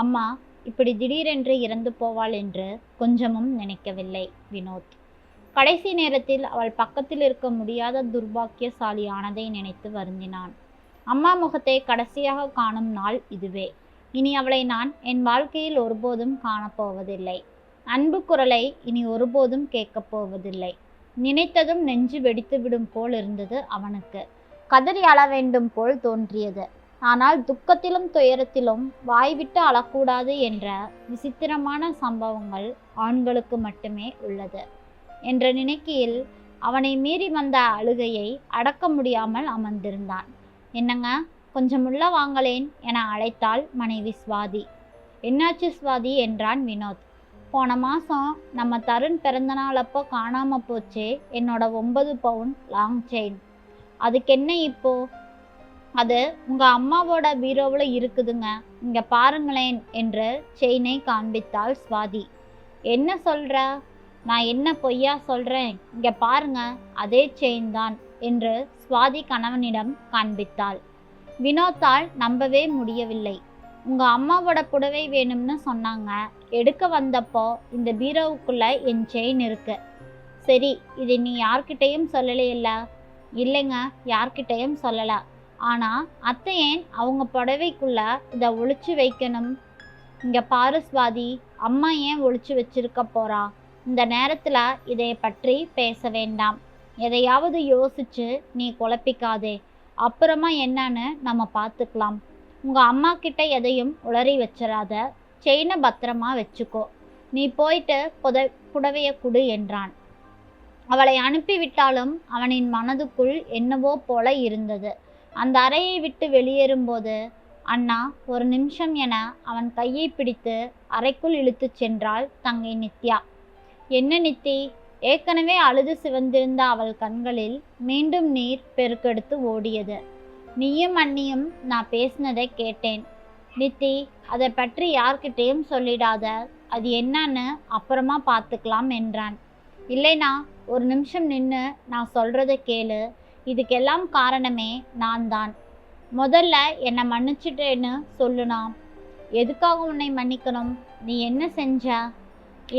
அம்மா இப்படி திடீரென்று இறந்து போவாள் என்று கொஞ்சமும் நினைக்கவில்லை வினோத். கடைசி நேரத்தில் அவள் பக்கத்தில் இருக்க முடியாத துர்பாக்கியசாலியானதை நினைத்து வருந்தினான். அம்மா முகத்தை கடைசியாக காணும் நாள் இதுவே. இனி அவளை நான் என் வாழ்க்கையில் ஒருபோதும் காணப்போவதில்லை அன்பு குரலை இனி ஒருபோதும் கேட்கப் போவதில்லை. நினைத்ததும் நெஞ்சு வெடித்து விடும் போல் இருந்தது அவனுக்கு. கதறி அள வேண்டும் போல் தோன்றியது. ஆனால் துக்கத்திலும் துயரத்திலும் வாய்விட்டு அழக்கூடாது என்ற விசித்திரமான சம்பவங்கள் ஆண்களுக்கு மட்டுமே உள்ளது. என்ற நினைக்கையில் அவனை மீறி வந்த அழுகையை அடக்க முடியாமல் அமர்ந்திருந்தான். என்னங்க கொஞ்சம் உள்ள வாங்களேன் என அழைத்தாள் மனைவி சுவாதி. என்னாச்சு சுவாதி? என்றான் வினோத். போன மாதம் நம்ம தருண் பிறந்தநாள் அப்போ காணாமல் போச்சே என்னோட ஒன்பது பவுன் லாங் செயின். அதுக்கு என்ன இப்போது அது உங்கள் அம்மாவோட பீரோவில் இருக்குதுங்க. இங்கே பாருங்களேன் என்று செயினை காண்பித்தாள் சுவாதி. என்ன சொல்கிற நான் என்ன பொய்யா சொல்கிறேன் இங்கே பாருங்க அதே செயின் தான் என்று சுவாதி கணவனிடம் காண்பித்தாள். வினோத்தால் நம்பவே முடியவில்லை. உங்கள் அம்மாவோட புடவை வேணும்னு சொன்னாங்க. எடுக்க வந்தப்போ இந்த பீரோவுக்குள்ள என் செயின் இருக்கு. சரி இதை நீ யார்கிட்டயும் சொல்லலையில்ல? இல்லைங்க யார்கிட்டயும் சொல்லலை. ஆனால் அத்தை ஏன் அவங்க புடவைக்குள்ளே இதை ஒழிச்சு வைக்கணும். இங்கே பாரு சுவாதி அம்மா ஏன் ஒழிச்சு வச்சிருக்க போறா? இந்த நேரத்தில் இதை பற்றி பேச வேண்டாம். எதையாவது யோசிச்சு நீ குழப்பிக்காதே. அப்புறமா என்னன்னு நம்ம பார்த்துக்கலாம் உங்கள் அம்மா கிட்ட எதையும் உளறி வச்சிடாத செயினை பத்திரமா வச்சுக்கோ. நீ போயிட்டு புத புடவைய குடு என்றான். அவளை அனுப்பிவிட்டாலும் அவனின் மனதுக்குள் என்னவோ போல இருந்தது. அந்த அறையை விட்டு வெளியேறும்போது அண்ணா ஒரு நிமிஷம் என அவன் கையை பிடித்து அறைக்குள் இழுத்துச் சென்றாள் தங்கை நித்யா. என்ன நித்தி ஏற்கனவே அழுது சிவந்திருந்த அவள் கண்களில் மீண்டும் நீர் பெருக்கெடுத்து ஓடியது. நீயும் அண்ணியும் நான் பேசினதை கேட்டேன். நித்தி அதை பற்றி யார்கிட்டேயும் சொல்லிடாத அது என்னன்னு அப்புறமா பார்த்துக்கலாம் என்றான். இல்லைனா ஒரு நிமிஷம் நின்று நான் சொல்கிறத கேளு. இதுக்கெல்லாம் காரணமே நான் தான் முதல்ல என்னை மன்னிச்சிட்டேன்னு சொல்லுனா எதுக்காக உன்னை மன்னிக்கணும்? நீ என்ன செஞ்ச?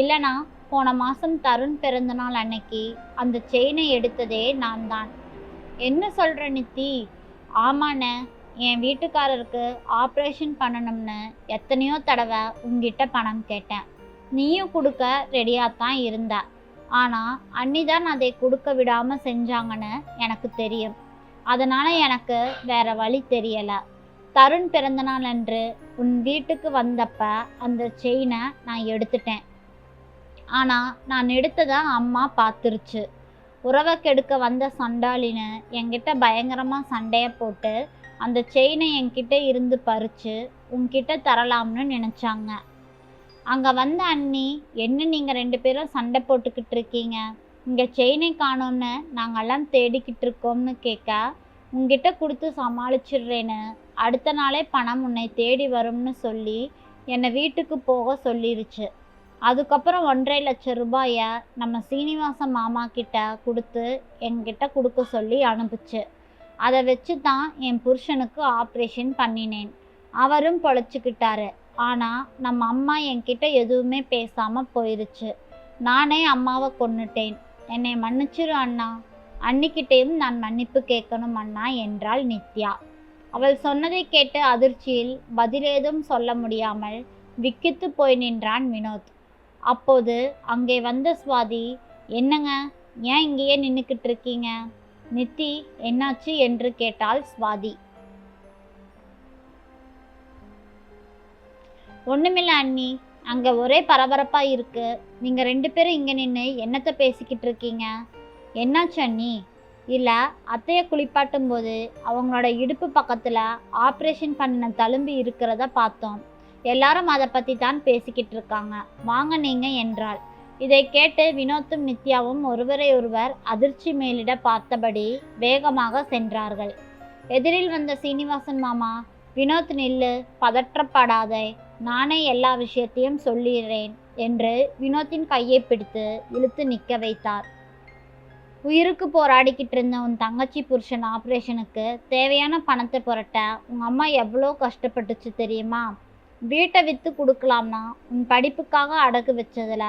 இல்லைனா போன மாதம் தருண் பிறந்தநாள் அன்னைக்கு அந்த செயினை எடுத்ததே நான் தான் என்ன சொல்கிற நித்தி? ஆமாண்ண என் வீட்டுக்காரருக்கு ஆப்ரேஷன் பண்ணணும்னு எத்தனையோ தடவை உங்ககிட்ட பணம் கேட்டேன். நீயும் கொடுக்க ரெடியாக தான் இருந்த. ஆனால் அன்னி தான் அதை கொடுக்க விடாமல் செஞ்சாங்கன்னு எனக்கு தெரியும். அதனால் எனக்கு வேற வழி தெரியலை. தருண் பிறந்தநாள் அன்று உன் வீட்டுக்கு வந்தப்ப அந்த செயினை நான் எடுத்துட்டேன். ஆனால் நான் எடுத்ததை அம்மா பார்த்துருச்சு உறவை கெடுக்க வந்த சண்டாளின்னு என்கிட்ட பயங்கரமாக சண்டையை போட்டு அந்த செயினை என்கிட்ட இருந்து பறித்து உன்கிட்ட தரலாம்னு நினச்சாங்க. அங்கே வந்த அண்ணி என்ன நீங்கள் ரெண்டு பேரும் சண்டை போட்டுக்கிட்டு இருக்கீங்க? இங்கே செயினை காணோன்னு நாங்கள்லாம் தேடிக்கிட்டு இருக்கோம்னு கேட்க உங்ககிட்ட கொடுத்து சமாளிச்சிடுறேன்னு. அடுத்த நாளே பணம் உன்னை தேடி வரும்னு சொல்லி என்னை வீட்டுக்கு போக சொல்லிருச்சு. அதுக்கப்புறம் ஒன்றரை லட்சம் ரூபாயை நம்ம சீனிவாச மாமா கிட்ட கொடுத்து என்கிட்ட கொடுக்க சொல்லி அனுப்புச்சு. அதை வச்சு தான் என் புருஷனுக்கு ஆப்ரேஷன் பண்ணினேன். அவரும் பொழைச்சிக்கிட்டாரு. ஆனால் நம்ம அம்மா என்கிட்ட எதுவுமே பேசாமல் போயிருச்சு. நானே அம்மாவை கொன்னுட்டேன். என்னை மன்னிச்சிரு அண்ணா. அன்னிக்கிட்டேயும் நான் மன்னிப்பு கேட்கணும் அண்ணா என்றாள் நித்யா. அவள் சொன்னதை கேட்டு அதிர்ச்சியில் பதிலேதும் சொல்ல முடியாமல் விக்கித்து போய் நின்றான் வினோத். அப்போது அங்கே வந்த சுவாதி என்னங்க? ஏன் இங்கேயே நின்றுக்கிட்டு இருக்கீங்க? நித்தி என்னாச்சு? என்று கேட்டாள் சுவாதி. ஒண்ணுமில்ல அண்ணி. அங்க ஒரே பரபரப்பா இருக்கு. நீங்க ரெண்டு பேரும் இங்க நின்று என்னத்த பேசிக்கிட்டு இருக்கீங்க? என்னாச்சு அண்ணி? இல்ல அத்தைய குளிப்பாட்டும் போது அவங்களோட இடுப்பு பக்கத்துல ஆப்ரேஷன் பண்ண தழும்பு இருக்கிறத பார்த்தோம். எல்லாரும் அதை பத்தி தான் பேசிக்கிட்டு இருக்காங்க. வாங்க நீங்க என்றாள். இதை கேட்டு வினோத்தும் நித்யாவும் ஒருவரை ஒருவர் அதிர்ச்சி மேலிட பார்த்தபடி வேகமாக சென்றார்கள். எதிரில் வந்த சீனிவாசன் மாமா வினோத் நில்லு பதற்றப்படாதே நானே எல்லா விஷயத்தையும் சொல்லிடுறேன் என்று வினோத்தின் கையை பிடித்து இழுத்து நிற்க வைத்தார். உயிருக்கு போராடிக்கிட்டு இருந்த உன் தங்கச்சி புருஷன் ஆப்ரேஷனுக்கு தேவையான பணத்தை புரட்ட உங்கள் அம்மா எவ்வளோ கஷ்டப்பட்டுச்சு தெரியுமா? வீட்டை விற்று கொடுக்கலாம்னா உன் படிப்புக்காக அடகு வச்சதில்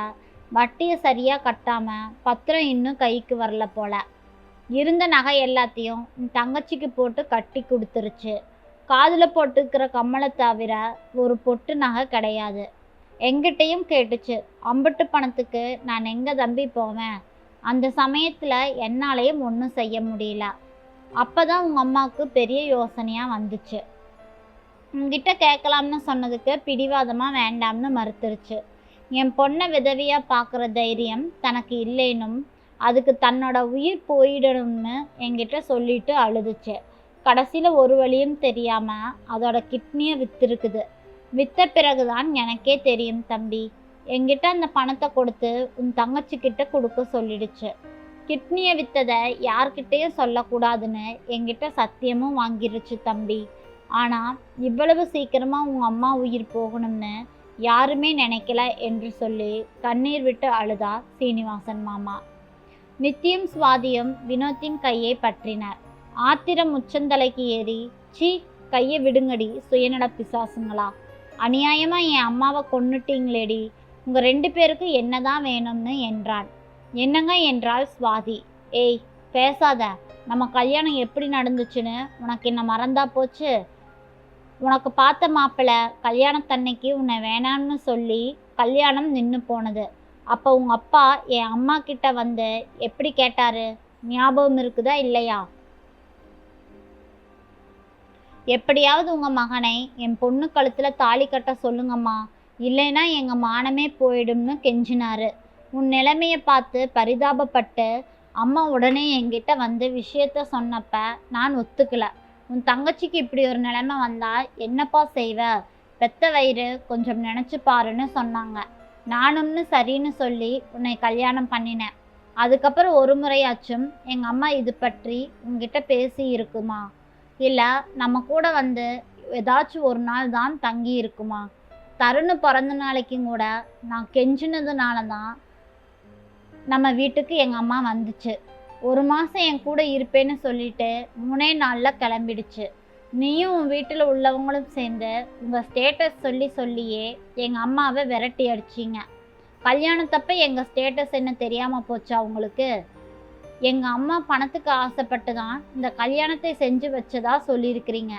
வட்டியை சரியாக கட்டாமல் பத்திரம் இன்னும் கைக்கு வரல போல. இருந்த நகை எல்லாத்தையும் உன் தங்கச்சிக்கு போட்டு கட்டி கொடுத்துருச்சு. காதில் போட்டுக்கிற கம்மலை தவிர ஒரு பொட்டு நகை கிடையாது. எங்கிட்டையும் கேட்டுச்சு அம்பட்டு பணத்துக்கு நான் எங்கே தம்பி போவேன்? அந்த சமயத்தில் என்னாலையும் ஒன்றும் செய்ய முடியல. அப்போ தான் உங்கள் அம்மாவுக்கு பெரிய யோசனையாக வந்துச்சு. உங்ககிட்ட கேட்கலாம்னு சொன்னதுக்கு பிடிவாதமாக வேண்டாம்னு மறுத்துருச்சு. என் பொண்ணை விதவியாக பார்க்குற தைரியம் தனக்கு இல்லைனும் அதுக்கு தன்னோட உயிர் போயிடணும்னு என்கிட்ட சொல்லிட்டு அழுதுச்சு. கடைசியில் ஒரு வழியும் தெரியாமல் அதோட கிட்னியை விற்றுருக்குது விற்ற பிறகுதான் எனக்கே தெரியும் தம்பி. என்கிட்ட அந்த பணத்தை கொடுத்து உன் தங்கச்சிக்கிட்ட கொடுக்க சொல்லிடுச்சு. கிட்னியை விற்றதை யார்கிட்டேயும் சொல்லக்கூடாதுன்னு என்கிட்ட சத்தியமும் வாங்கிருச்சு தம்பி. ஆனால் இவ்வளவு சீக்கிரமாக உங்கள் அம்மா உயிர் போகணும்னு யாருமே நினைக்கல என்று சொல்லி கண்ணீர் விட்டு அழுதா சீனிவாசன் மாமா. நித்தியும் சுவாதியும் வினோத்தின் கையை பற்றினார். ஆத்திரம் உச்சந்தலைக்கு ஏறி சீ கையை விடுங்கடி சுயநல பிசாசுங்களா. அநியாயமாக என் அம்மாவை கொன்னுட்டீங்களேடி. உங்கள் ரெண்டு பேருக்கு என்னதான் வேணும்னு என்றான். என்னங்க? என்றாள் சுவாதி. ஏய் பேசாத. நம்ம கல்யாணம் எப்படி நடந்துச்சுன்னு உனக்கு என்ன மறந்தா போச்சு? உனக்கு பார்த்த மாப்பிள்ளை கல்யாணத்தன்னைக்கு உன்னை வேணாம்னு சொல்லி கல்யாணம் நின்று போனது. அப்போ உங்கள் அப்பா என் அம்மா கிட்ட வந்து எப்படி கேட்டாரு? ஞாபகம் இருக்குதா இல்லையா? எப்படியாவது உங்கள் மகனை என் பொண்ணு கழுத்தில் தாலி கட்ட சொல்லுங்கம்மா. இல்லைன்னா எங்கள் மானமே போயிடும்னு கெஞ்சினாரு. உன் நிலைமையை பார்த்து பரிதாபப்பட்டு அம்மா உடனே என்கிட்ட வந்து விஷயத்த சொன்னப்ப நான் ஒத்துக்கல. உன் தங்கச்சிக்கு இப்படி ஒரு நிலைமை வந்தால் என்னப்பா செய்வ? பெத்த வயிறு கொஞ்சம் நினச்சி பாருன்னு சொன்னாங்க. நானும்னு சரின்னு சொல்லி உன்னை கல்யாணம் பண்ணினேன். அதுக்கப்புறம் ஒரு முறையாச்சும் எங்கள் அம்மா இது பற்றி உங்ககிட்ட பேசி இருக்குமா? இல்லை நம்ம கூட வந்து ஏதாச்சும் ஒரு நாள் தான் தங்கி இருக்குமா? தருணு பிறந்த நாளைக்கும் கூட நான் கெஞ்சினதுனால தான் நம்ம வீட்டுக்கு எங்கள் அம்மா வந்துச்சு. ஒரு மாதம் என் கூட இருப்பேன்னு சொல்லிட்டு மூணே நாளில் கிளம்பிடுச்சு. நீயும் உன் வீட்டில் உள்ளவங்களும் சேர்ந்து உங்கள் ஸ்டேட்டஸ் சொல்லி சொல்லியே எங்கள் அம்மாவை விரட்டி அடிச்சிங்க. கல்யாணத்தப்ப எங்கள் ஸ்டேட்டஸ் என்ன தெரியாமல் போச்சா உங்களுக்கு? எங்கள் அம்மா பணத்துக்கு ஆசைப்பட்டு தான் இந்த கல்யாணத்தை செஞ்சு வச்சதா சொல்லியிருக்கிறீங்க.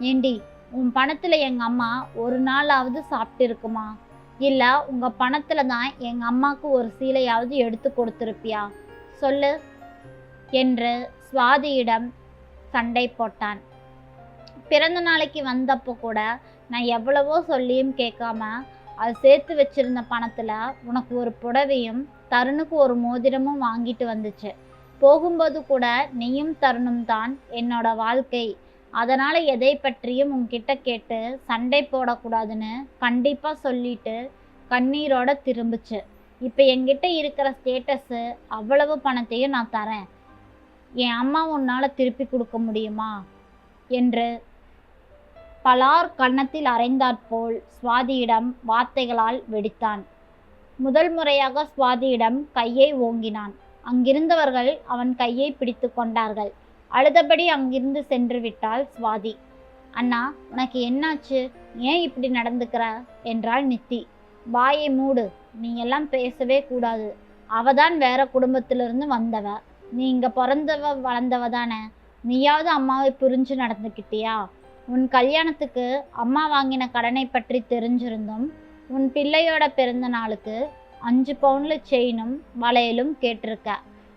ஏண்டி உன் பணத்தில் எங்கள் அம்மா ஒரு நாளாவது சாப்பிட்டு இருக்குமா? இல்லை உங்கள் பணத்தில் தான் எங்கள் அம்மாவுக்கு ஒரு சீலையாவது எடுத்து கொடுத்துருப்பியா? சொல்லு. என்று சுவாதியிடம் சண்டை போட்டான். பிறந்த நாளைக்கு வந்தப்போ கூட நான் எவ்வளவோ சொல்லியும் கேட்காம அது சேர்த்து வச்சிருந்த பணத்தில் உனக்கு ஒரு புடவையும் தருணுக்கு ஒரு மோதிரமும் வாங்கிட்டு வந்துச்சு. போகும்போது கூட நீயும் தருணும் தான் என்னோட வாழ்க்கை. அதனால் எதை பற்றியும் உன்கிட்ட கேட்டு சண்டை போடக்கூடாதுன்னு கண்டிப்பாக சொல்லிட்டு கண்ணீரோட திரும்புச்சு. இப்போ என்கிட்ட இருக்கிற ஸ்டேட்டஸு அவ்வளவு பணத்தையும் நான் தரேன். என் அம்மா உன்னால் திருப்பி கொடுக்க முடியுமா? என்று பலார் கன்னத்தில் அரைந்தாற்போல் சுவாதியிடம் வார்த்தைகளால் வெடித்தான். முதல் முறையாக சுவாதியிடம் கையை ஓங்கினான். அங்கிருந்தவர்கள் அவன் கையை பிடித்து கொண்டார்கள். அழுதபடி அங்கிருந்து சென்று விட்டாள் சுவாதி. அண்ணா உனக்கு என்னாச்சு? ஏன் இப்படி நடந்துக்கிற? என்றாள் நித்தி. வாயை மூடு. நீ எல்லாம் பேசவே கூடாது. அவ தான் வேற குடும்பத்திலிருந்து வந்தவ. நீ இங்க பிறந்தவ வளர்ந்தவ தானே. நீயாவது அம்மாவை புரிஞ்சு நடந்துக்கிட்டியா உன் கல்யாணத்துக்கு அம்மா வாங்கின கடனை பற்றி தெரிஞ்சிருந்தும் உன் பிள்ளையோட பிறந்த நாளுக்கு அஞ்சு பவுனில் செயினும் வளையலும் கேட்டிருக்க.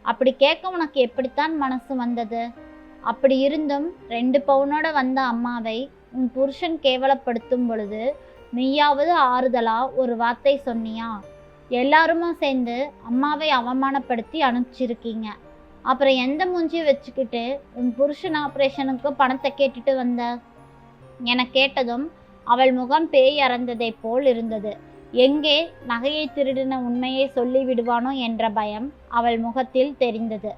அப்படி கேட்க உனக்கு எப்படித்தான் மனசு வந்தது? அப்படி இருந்தும் ரெண்டு பவுனோட வந்த அம்மாவை உன் புருஷன் கேவலப்படுத்தும் பொழுது நீயாவது ஆறுதலா ஒரு வார்த்தை சொன்னியா? எல்லாருமா சேர்ந்து அம்மாவை அவமானப்படுத்தி அனுப்பிச்சிருக்கீங்க. அப்புறம் எந்த மூஞ்சியை வச்சுக்கிட்டு உன் புருஷன் ஆப்ரேஷனுக்கு பணத்தை கேட்டுட்டு வந்த? என கேட்டதும் அவள் முகம் பேய் அறந்ததைப் போல் இருந்தது. எங்கே நகையை திருடின உண்மையை சொல்லிவிடுவானோ என்ற பயம் அவள் முகத்தில் தெரிந்தது.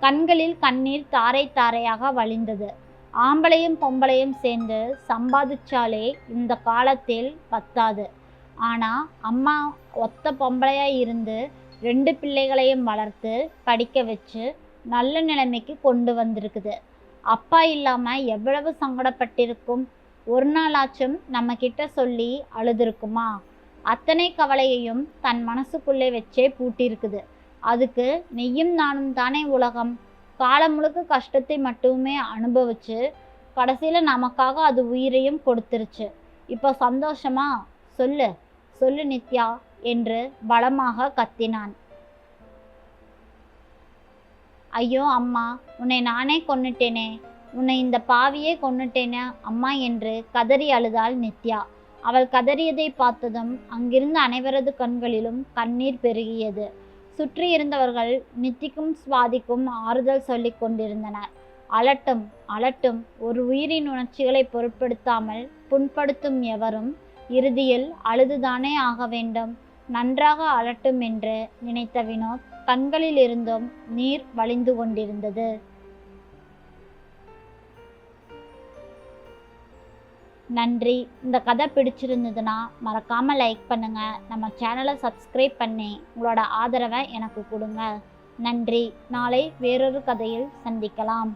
கண்களில் கண்ணீர் தாரை தாரையாக வழிந்தது. ஆம்பளையும் பொம்பளையும் சேர்ந்து சம்பாதிச்சாலே இந்த காலத்தில் பத்தாது. ஆனால் அம்மா ஒத்த பொம்பளையாக இருந்து ரெண்டு பிள்ளைகளையும் வளர்த்து படிக்க வச்சு நல்ல நிலைமைக்கு கொண்டு வந்திருக்குது. அப்பா இல்லாமல் எவ்வளவு சங்கடப்பட்டிருக்கும்? ஒரு நாளாச்சும் நம்ம கிட்ட சொல்லி அழுதுருக்குமா? அத்தனை கவலையையும் தன் மனசுக்குள்ளே வச்சே பூட்டியிருக்குது. அதுக்கு நெய்யும் நானும் தானே உலகம். காலம் முழுக்க கஷ்டத்தை மட்டுமே அனுபவிச்சு கடைசியில் நமக்காக அது உயிரையும் கொடுத்துருச்சு. இப்போ சந்தோஷமா? சொல்லு. சொல்லு நித்யா என்று பலமாக கத்தினான். ஐயோ அம்மா உன்னை நானே கொன்னுட்டேனே. உன்னை இந்த பாவியே கொன்னுட்டேனே அம்மா என்று கதறி அழுதாள் நித்யா. அவள் கதறியதை பார்த்ததும் அங்கிருந்த அனைவரது கண்களிலும் கண்ணீர் பெருகியது. சுற்றி இருந்தவர்கள் நித்திக்கும் சுவாதிக்கும் ஆறுதல் சொல்லிக் கொண்டிருந்தனர். அலட்டும் அலட்டும் ஒரு உயிரின் உணர்ச்சிகளை பொருட்படுத்தாமல் புண்படுத்தும் எவரும் இறுதியில் அழுதுதானே ஆக வேண்டும். நன்றாக அலட்டும் என்று நினைத்த வினோத் கண்களில் இருந்தும் நீர் வழிந்து கொண்டிருந்தது. நன்றி. இந்த கதை பிடிச்சிருந்ததுன்னா மறக்காமல் லைக் பண்ணுங்கள் நம்ம சேனலை சப்ஸ்கிரைப் பண்ணி உங்களோட ஆதரவை எனக்கு கொடுங்க. நன்றி. நாளை வேறொரு கதையில் சந்திக்கலாம்.